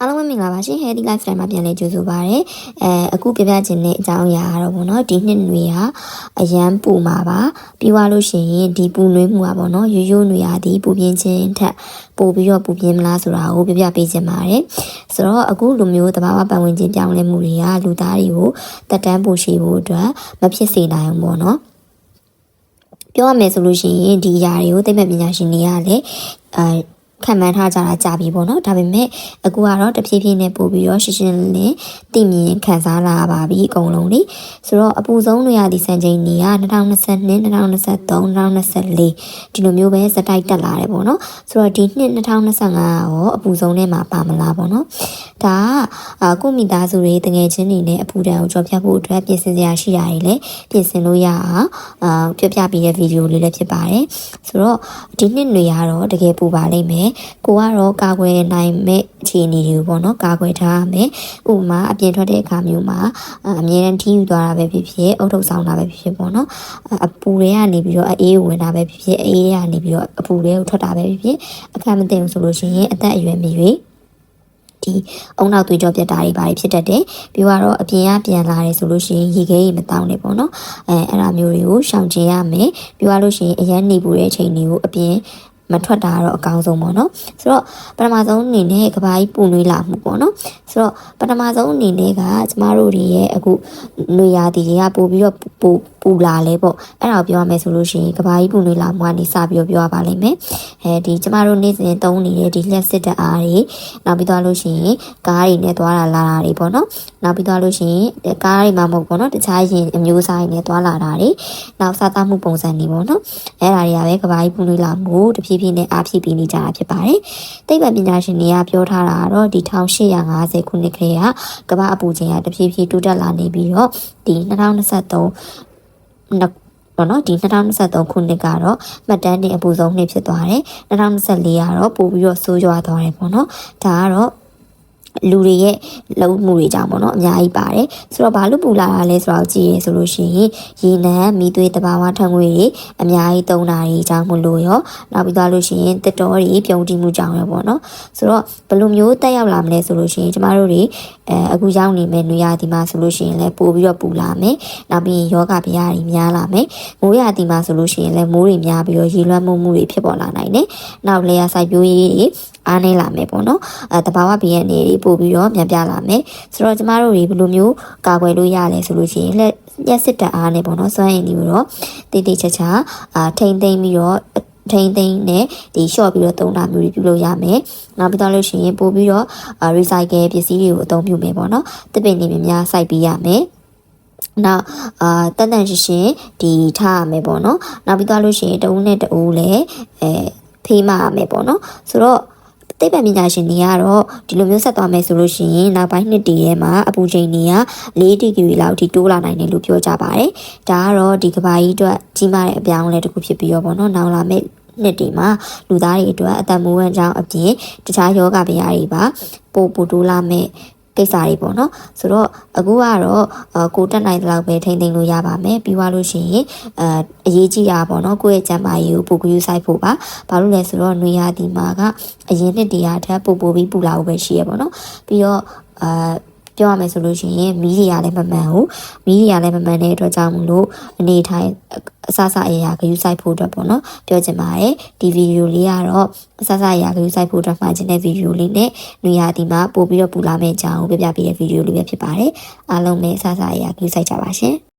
အားလုံးပဲမင်္ဂလာပါရှင် Healthy Lifestyle မှာပြန်လည်ကြိုဆိုပါရစေ။အဲအခုပြပြခြင်းတဲ့အကြောင်းအရာကတော့ဗောနော်ဒီနှစ်နွေဟာအရန်ပူမှာပါ။ပြီးသွားလို့ရှိရင်ဒီပူနွေးမှုကဗောနော်ရိုးရိုးနွေရာဒီပူပြင်းခြင်းထက်ပိုပြီးတော့ပူပြင်းမလားဆိုတာကိုပြပြပေးခြင်းပါတယ်။ဆိုတော့အခုလိုမျိုးတဘာဝပတ်ဝန်းကျင်ပြောင်းလဲမှုတွေကလူသားတွေကိုတက်တန်းပိုရှိဖို့အတွက်မဖြစ်စေနိုင်ဘူးဗောနော်။ပြောရမယ်ဆိုလို့ရှိရင်ဒီຢာတွေကိုသိပ္ပံပညာရှင်တွေကလည်းအဲ ခံမှန်းထားကြတာကြာပြီပေါ့နော်ဒါပေမဲ့အခုကတော့တဖြည်းဖြည်းနဲ့ပို့ပြီးတော့ရှင်းရှင်းလင်းလင်းသိမြင်ခံစားလာပါပြီအကုန်လုံးလေဆိုတော့အပူဆုံးတွေရသည့်စံချိန်တွေက2022 2023 2024ဒီလိုမျိုးပဲစတိုက်တက်လာတယ်ပေါ့နော်ဆိုတော့ဒီနှစ်2025ရောအပူဆုံးထဲမှာပါမလားပေါ့နော်ဒါကကိုမိသားစုတွေတငယ်ချင်းတွေနဲ့အပူဒဏ်ကိုကြော်ဖြတ်ဖို့အတွက်ပြင်ဆင်စရာရှိတာတွေလည်းပြင်ဆင်လို့ရအောင်အာပြပြပေးတဲ့ဗီဒီယိုလေးလည်းဖြစ်ပါတယ်ဆိုတော့ဒီနှစ်တွေကတော့တကယ်ပူပါလိမ့်မယ်ကိုကတော့ကာကွယ်နိုင်မဲ့အခြေအနေတွေပေါ့နော်ကာကွယ်ထားရမယ်ဥပမာအပြင်ထွက်တဲ့အခါမျိုးမှာအမြဲတမ်းထိယူသွားတာပဲဖြစ်ဖြစ်အုတ်ထုတ်ဆောင်တာပဲဖြစ်ဖြစ်ပေါ့နော်အပူတွေကနေပြီးတော့အေးဝင်တာပဲဖြစ်ဖြစ်အေးတွေကနေပြီးတော့အပူတွေကိုထွက်တာပဲဖြစ်ဖြစ်အခက်မသိဘူးဆိုလို့ရှိရင်အသက်အရွယ်မရွေးဒီအုံနောက်သွေးကြောပြတ်တာတွေဘာတွေဖြစ်တတ်တယ်ပြီးတော့အပြင်ကပြန်လာတယ်ဆိုလို့ရှိရင်ရေခဲရေမတောင်းနေပေါ့နော်အဲအဲ့ဒါမျိုးတွေကိုရှောင်ကျဉ်ရမယ်ပြီးတော့လို့ရှိရင်အရန်နေပူတဲ့အချိန်တွေကိုအပြင် မထွက်တာကတော့အကောင်းဆုံးပေါ့နော်ဆိုတော့ပထမဆုံးအနေနဲ့ကဘာကြီးပူနွေးလာမှုပေါ့နော်ဆိုတော့ပထမဆုံးအနေနဲ့ကကျမတို့တွေရဲ့အခုနွေရာသီတွေကပို့ပြီးတော့ပူပူလာလဲပေါ့အဲ့ဒါကိုပြောရမယ်ဆိုလို့ရှိရင်ကဘာကြီးပူနွေးလာမှုကနေစပြီးတော့ပြောရပါလိမ့်မယ်အဲဒီကျမတို့နေ့စဉ်သုံးနေတဲ့ဒီလျှက်စစ်တအားတွေနောက်ပြီးတော့လို့ရှိရင်ကားတွေနဲ့သွားလာလာတာတွေပေါ့နော် နောက်ပြီးတော့လို့ရှိရင်ကားတွေမှာမဟုတ်ပေါ့နော်တခြားရင်အမျိုးအစားတွေနဲ့သွားလာတာတွေနောက်စားသားမှုပုံစံတွေပေါ့နော်အဲ့ဒါတွေကပဲကဘာကြီးပူနွေးလာမှုတဖြည်းဖြည်းနဲ့အားဖြည့်ပြီးနေကြတာဖြစ်ပါတယ်သိပ္ပံပညာရှင်တွေကပြောထားတာကတော့ဒီ1850ခုနှစ်ကလေးကကမ္ဘာအပူချိန်ကတဖြည်းဖြည်းတိုးတက်လာနေပြီးတော့ဒီ2023ပေါ့နော်ဒီ2023ခုနှစ်ကတော့မှတ်တမ်းတင်အပူဆုံးနှစ်ဖြစ်သွားတယ်2024ကတော့ပို့ပြီးတော့ဆိုးရွားသွားတယ်ပေါ့နော်ဒါကတော့ လူတွေရဲ့လုံမှုတွေကြောင့်ပေါ့နော်အများကြီးပါတယ်ဆိုတော့ဘာလို့ပူလာတာလဲဆိုတော့ကြည့်ရဆိုလို့ရှိရင်ရေနံမိသွေးတဘာဝထံငွေတွေအများကြီးသုံးတာတွေကြောင့်မလို့ရောနောက်ပြီးသွားလို့ရှိရင်တစ်တော်တွေပြုံတိမှုကြောင့်ရောပေါ့နော်ဆိုတော့ဘယ်လိုမျိုးတက်ရောက်လာမလဲဆိုလို့ရှိရင်ကျမတို့တွေအဲအခုရောက်နေမဲ့နေရာဒီမှာဆိုလို့ရှိရင်လည်းပို့ပြီးတော့ပူလာမယ်နောက်ပြီးရင်ယောဂဗျာတွေများလာမယ်မိုးရာဒီမှာဆိုလို့ရှိရင်လည်းမိုးတွေများပြီးတော့ရေလွှမ်းမှုမှုတွေဖြစ်ပေါ်လာနိုင်တယ်နောက်လေယာစိုက်ပျိုးရေးတွေ အားနေလာမယ်ပေါ့နော်အဲတဘာဝဘီယန်နေတွေပို့ပြီးတော့မြန်ပြလာမယ်ဆိုတော့ကျမတို့တွေဘယ်လိုမျိုးကာကွယ်လို့ရလဲဆိုလို့ရှိရင်လက်ရက်စစ်တအားနေပေါ့နော်စွမ်းရည်တွေတော့တိတိကျကျအာထိမ့်သိမ့်ပြီးတော့ထိန်းသိမ်းနဲ့ဒီ short ပြီးတော့သုံးတာမျိုးတွေပြုလုပ်ရမယ်။နောက်ပြီးတော့လို့ရှိရင်ပို့ပြီးတော့ recycle ပစ္စည်းတွေကိုအသုံးပြုမယ်ပေါ့နော်။တစ်ပင်တွေများစိုက်ပေးရမယ်။နောက်အာတန်တန်ရှင်းရှင်းဒီထားရမယ်ပေါ့နော်နောက်ပြီးသွားလို့ရှိရင်တဦးနဲ့တဦးလည်းအဲဖေးမရမယ်ပေါ့နော်ဆိုတော့ သိပ္ပံပညာရှင်တွေကတော့ဒီလိုမျိုးဆက်သွားမယ်ဆိုလို့ရှိရင်နောက်ပိုင်းနှစ်တည်းထဲမှာအပူချိန်တွေက4ဒီဂရီလောက်ထိတိုးလာနိုင်တယ်လို့ပြောကြပါတယ်။ဒါကတော့ဒီကဘာကြီးအတွက်ကြီးမားတဲ့အပြောင်းအလဲတစ်ခုဖြစ်ပြီးတော့ပေါ့နော်။နောက်လာမယ့်နှစ်တွေမှာလူသားတွေအတွက်အသက်မွေးဝမ်းကြောင်းအပြင်တခြားယောဂဗျာတွေပါပို့ပို့တိုးလာမယ့် ကိစ္စတွေပေါ့နော်ဆိုတော့အခုကတော့ကိုတက်နိုင်တဲ့လောက်ပဲထိမ့်သိမ့်လို့ရပါမယ်ပြီးသွားလို့ရှိရင်အဲအရေးကြီးတာပေါ့နော်ကိုယ့်ရဲ့ကျန်းမာရေးကိုပိုကူးဆိုင်ဖို့ပါဘာလို့လဲဆိုတော့နှွေရာသီမှာကအရင်နှစ်တရာထက်ပိုပိုပြီးပူလာဖို့ပဲရှိရပေါ့နော်ပြီးတော့အာ ပြောရမယ်ဆိုလို့ရှိရင်မီးတွေကလည်းမမှန်ဘူးမီးတွေကလည်းမမှန်တဲ့အတွက်ကြောင့်မလို့အနေထိုင်အဆဆအရာဂရုစိုက်ဖို့အတွက်ပေါ့နော်ပြောချင်ပါတယ်ဒီဗီဒီယိုလေးကတော့အဆဆအရာဂရုစိုက်ဖို့အတွက်မှာခြင်းတဲ့ဗီဒီယိုလေးနဲ့နေရာဒီမှာပို့ပြီးတော့ပူလာမယ့်အကြောင်းကိုပြပြပေးတဲ့ဗီဒီယိုလေးပဲဖြစ်ပါတယ်အားလုံးပဲအဆဆအရာဂရုစိုက်ကြပါရှင်